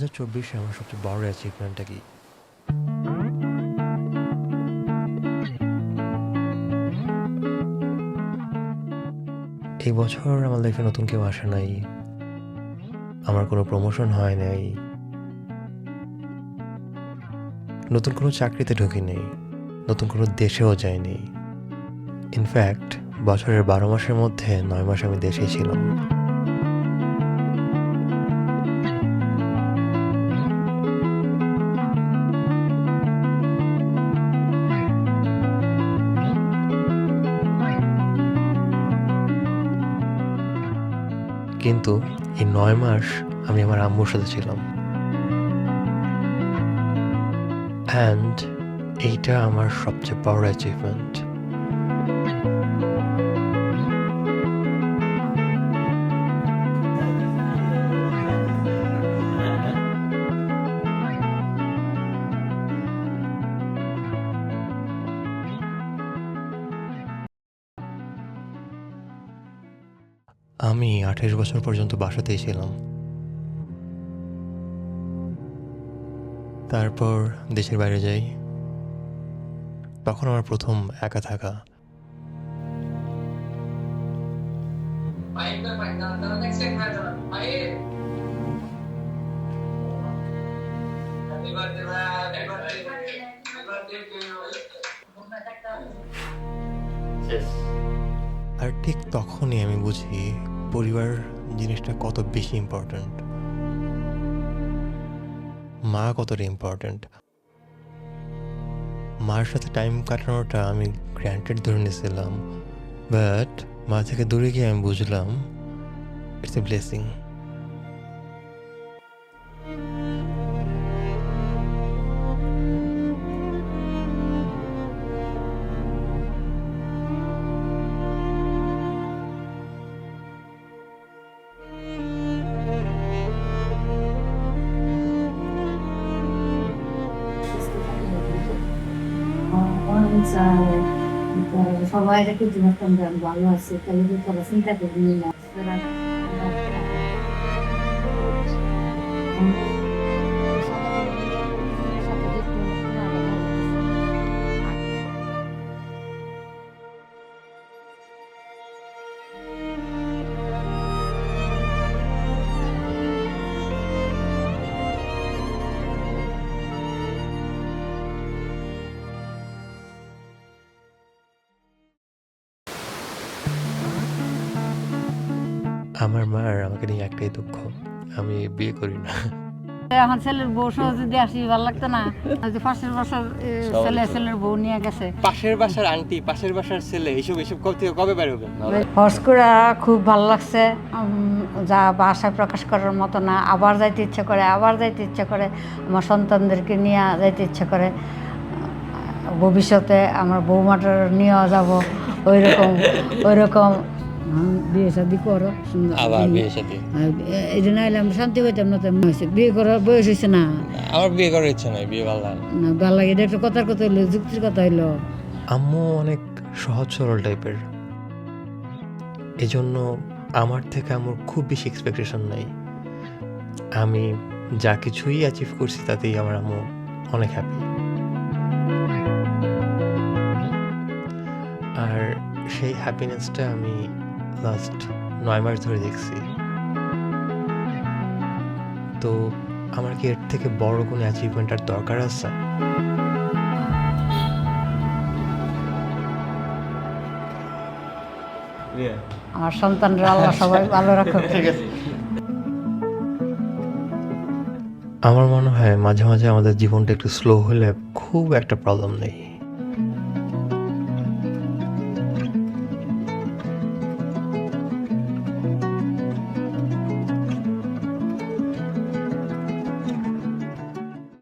হাজার চব্বিশে আমার সবচেয়ে বড় অ্যাচিভমেন্টটা কি? এই বছর আমার লাইফে নতুন কেউ আসে নাই। আমার কোনো প্রমোশন হয় নাই। নতুন কোনো চাকরিতে ঢুকি নেই। নতুন কোনো দেশেও যাইনি। ইনফ্যাক্ট বছরের বারো মাসের মধ্যে নয় মাস আমি দেশেই ছিলাম। কিন্তু এই নয় মাস আমি আমার আম্মুর সাথে ছিলাম। অ্যান্ড এইটা আমার সবচেয়ে বড় অ্যাচিভমেন্ট আমি আঠাশ বছর পর্যন্ত বাসাতেই ছিলাম। তারপর দেশের বাইরে যাই। তখন আমার প্রথম একা থাকা। Baik, আর ঠিক তখনই আমি বুঝি পরিবার জিনিসটা কত বেশি ইম্পর্ট্যান্ট মা কতটা ইম্পর্ট্যান্ট মার সাথে টাইম কাটানোটা আমি গ্র্যান্টেড ধরে নিয়েছিলাম বাট মা থেকে দূরে গিয়ে আমি বুঝলাম ইটস এ ব্লেসিং সবাই রেখে দিন ভালো আছে তাহলে তোরা চিন্তা করবি না। আমার মার আমাকে নিয়ে একটাই দুঃখ আমি বিয়ে করি না। এখন ছেলের বউ সহ যদি আসি ভালো লাগতো না। পাশের বছর ছেলে ছেলের বউ নিয়ে গেছে। পাশের বাসার আন্টি পাশের বাসার ছেলে এইসব এইসব কবে থেকে কবে বের হবে হর্স করে খুব ভালো লাগছে। যা ভাষায় প্রকাশ করার মতো না আবার যাইতে ইচ্ছে করে আবার যাইতে ইচ্ছে করে আমার সন্তানদেরকে নিয়ে যাইতে ইচ্ছে করে। ভবিষ্যতে আমার বৌমাটার নিয়েও যাব ওই রকম ওই রকম বিয়ে শাদি করো সুন্দর। আবার বিয়ের সাথে এই জন্য আমরা শান্তি পাইতাম না তেমন হয়েছে বিয়ে করার বয়স হয়েছে না। আমার বিয়ে করার ইচ্ছা নাই বিয়ে ভালো লাগে না। না ভালো লাগে এটা একটা কথার কথা হইল যুক্তির কথা হইল। আম্মু অনেক সহজ সরল টাইপের। এজন্য আমার থেকে আমার খুব বেশি এক্সপেকটেশন নাই। আমি যা কিছুই অ্যাচিভ করছি তাতেই আমার আম্মু অনেক হ্যাপি আর সেই হ্যাপিনেসটা আমি লাস্ট নয় মাস ধরে দেখছি। তো আমার কি এর থেকে বড় কোনো অ্যাচিভমেন্ট আর দরকার আছে? আমার সন্তানরা আল্লাহ সবাই ভালো রাখুক। আমার মনে হয় মাঝে মাঝে আমাদের জীবনটা একটু স্লো হলে খুব একটা প্রবলেম নেই।